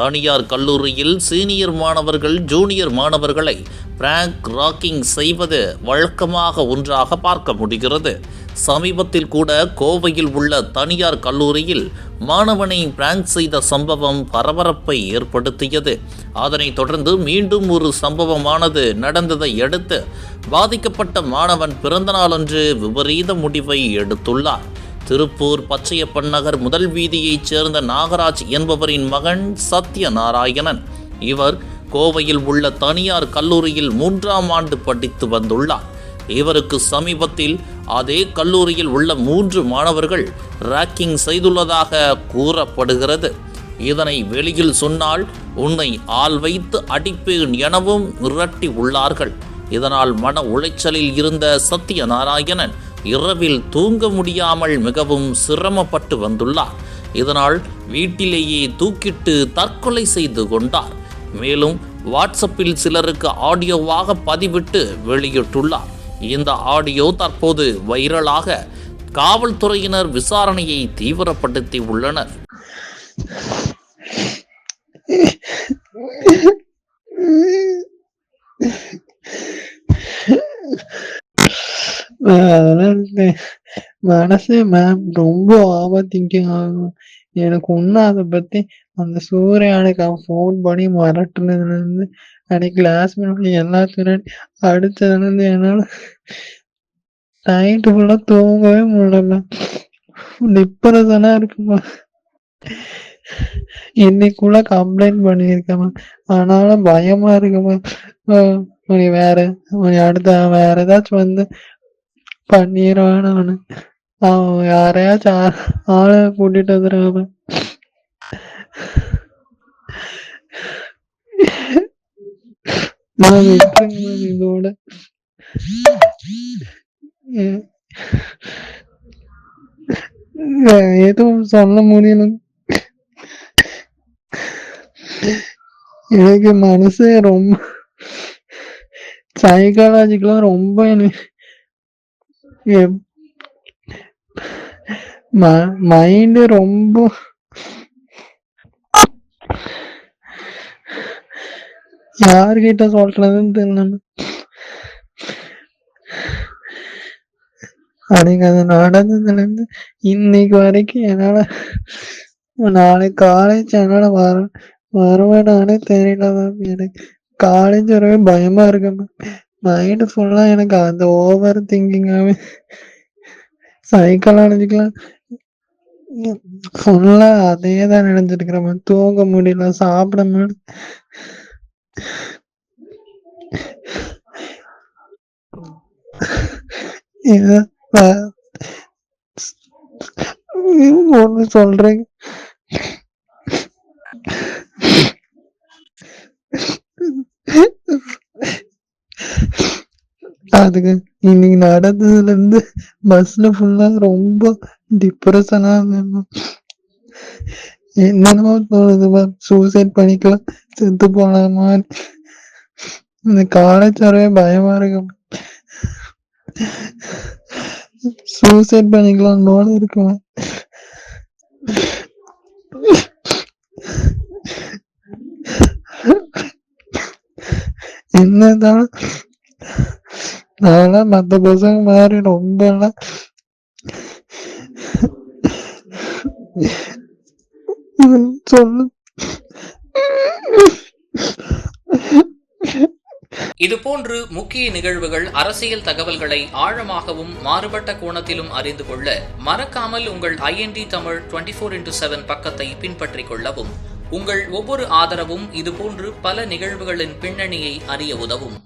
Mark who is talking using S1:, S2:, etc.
S1: தனியார் கல்லூரியில் சீனியர் மாணவர்கள் ஜூனியர் மாணவர்களை பிராங்க் ராக்கிங் செய்வது வழக்கமாக ஒன்றாக பார்க்க முடிகிறது. சமீபத்தில் கூட கோவையில் உள்ள தனியார் கல்லூரியில் மாணவனை பிராங்க் செய்த சம்பவம் பரபரப்பை ஏற்படுத்தியது. அதனைத் தொடர்ந்து மீண்டும் ஒரு சம்பவமானது நடந்ததை அடுத்து பாதிக்கப்பட்ட மாணவன் பிறந்தநாளன்று விபரீத முடிவை எடுத்துள்ளார். திருப்பூர் பச்சையப்பன் நகர் முதல் வீதியைச் சேர்ந்த நாகராஜ் என்பவரின் மகன் சத்யநாராயணன். இவர் கோவையில் உள்ள தனியார் கல்லூரியில் மூன்றாம் ஆண்டு படித்து வந்துள்ளார். இவருக்கு சமீபத்தில் அதே கல்லூரியில் உள்ள மூன்று மாணவர்கள் ராக்கிங் செய்துள்ளதாக கூறப்படுகிறது. இதனை வெளியில் சொன்னால் உன்னை ஆள் வைத்து அடிப்பேன் எனவும் மிரட்டி உள்ளார்கள். இதனால் மன உளைச்சலில் இருந்த சத்யநாராயணன் இரவில் தூங்க முடியாமல் மிகவும் சிரமப்பட்டு வந்துள்ளார். இதனால் வீட்டிலேயே தூக்கிட்டு தற்கொலை செய்து கொண்டார். மேலும் வாட்ஸ்அப்பில் சிலருக்கு ஆடியோவாக பதிவிட்டு வெளியிட்டுள்ளார். இந்த ஆடியோ தற்போது வைரலாக காவல்துறையினர் விசாரணையை தீவிரப்படுத்தி உள்ளனர்
S2: அதெல்லாம் மனசே மேம் ரொம்ப ஓவர் திங்கிங் ஆகும். எனக்கு இன்னும் அத பத்தி அந்த சூர்யானுக்கு அவன் ஃபோன் பண்ணி மிரட்டுனதுலருந்து, அன்னைக்கு கிளாஸ்மேட் எல்லாத்துக்கும் அடிச்சதுலருந்து என்னால நைட்டு ஃபுல்லா தூங்கவே முடியல மேம். இருக்குமா இன்னைக்குள்ள கம்ப்ளைண்ட் பண்ணியிருக்கேன் ஆனாலும் பயமா இருக்குமா வேற அடுத்த வேற ஏதாச்சும் வந்து பண்ணிருவான் அவனு. அவன் யாரையாச்சும் ஆ ஆள கூட்டிட்டு வந்துருவான் மேம். விட்டுருங்க மேம் இதோட. எதுவும் சொல்ல முடியல. எனக்கு மனசே ரொம்ப சைக்காலஜிக்கலா ரொம்ப எனக்கு மைண்ட் ரொம்ப யார்கிட்ட சொல்றதுன்னு தெரியல மேம். அன்னைக்கு அது நடந்ததுலருந்து இன்னைக்கு வரைக்கும் என்னால நாளைக்கு காலேஜ் என்னால வர வருவேனானே தெரியல மேம். எனக்கு காலேஜ் வரவே பயமா இருக்கு மேம். மைண்ட் ஃபுல்லா எனக்கு அந்த ஓவர் திங்கிங்காவே சைக்கிள் ம் ஃபுல்லா அதே தான் நினைச்சிட்டு தூங்க முடியல, சாப்பிட முடியல. இது சொல்றேன் அதுக்கு இன்னைக்கு நடந்ததுல இருந்து பஸ்ல ஃபுல்லா ரொம்ப டிப்ரெஷனா இருந்தேன் என்னமோ என்னென்னமோ தோணுது மேம். சூசைட் பண்ணிக்கலாம், செத்து போலாமா? இந்த காலேஜ் வரவே பயமா இருக்கு சூசைட் பண்ணிக்கலாம் போல இருக்கு மேம். என்னதான் நான்லாம் மத்த பசங்க மாதிரி ரொம்பலாம் சொல்லு.
S3: இதுபோன்று முக்கிய நிகழ்வுகள் அரசியல் தகவல்களை ஆழமாகவும் மாறுபட்ட கோணத்திலும் அறிந்து கொள்ள மறக்காமல் உங்கள் IND Tamil twenty four into seven பக்கத்தை பின்பற்றிக் கொள்ளவும் உங்கள் ஒவ்வொரு ஆதரவும் இதுபோன்று பல நிகழ்வுகளின் பின்னணியை அறிய உதவும்